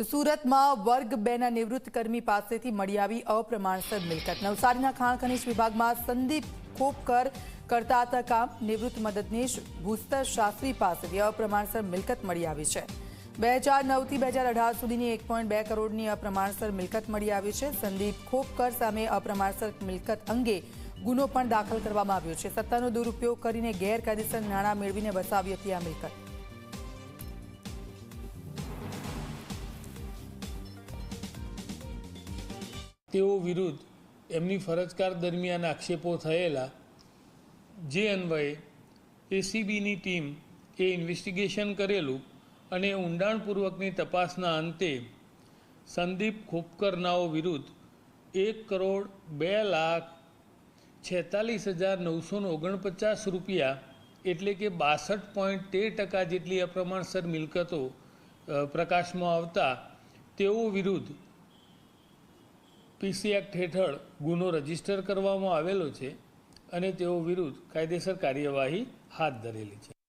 તો સુરતમાં વર્ગ બેના નિવૃત્ત કર્મી પાસેથી મળી આવી અપ્રમાણસર મિલકત. નવસારીના ખાણ ખનીજ વિભાગમાં સંદીપ ખોપકર કરતા હતા કામ. નિવૃત્ત મદદનીશ ભૂસ્તર શાસ્ત્રી પાસેથી અપ્રમાણસર મિલકત મળી આવી છે. બે હજાર નવથી બે હજાર અઢાર સુધીની એક પોઈન્ટ બે કરોડની અપ્રમાણસર મિલકત મળી આવી છે. સંદીપ ખોપકર સામે અપ્રમાણસર મિલકત અંગે ગુનો પણ દાખલ કરવામાં આવ્યો છે. સત્તાનો દુરુપયોગ કરીને ગેરકાયદેસર નાણાં મેળવીને વસાવી હતી આ મિલકત. તેઓ વિરુદ્ધ એમની ફરજકાર દરમિયાન આક્ષેપો થયેલા. જે અન્વયે એસીબીની ટીમ એ ઇન્વેસ્ટિગેશન કરેલું અને ઊંડાણપૂર્વકની તપાસના અંતે સંદીપ ખોપકરનાઓ વિરુદ્ધ એક કરોડ બે લાખ છેતાલીસ હજાર નવસો ઓગણપચાસ રૂપિયા એટલે કે બાસઠ પોઈન્ટ તેર ટકા જેટલી અપ્રમાણસર મિલકતો પ્રકાશમાં આવતા તેઓ વિરુદ્ધ પીસી એક્ટ હેઠળ ગુનો રજિસ્ટર કરવામાં આવેલો છે અને તેઓ વિરુદ્ધ કાયદેસર કાર્યવાહી હાથ ધરેલી છે.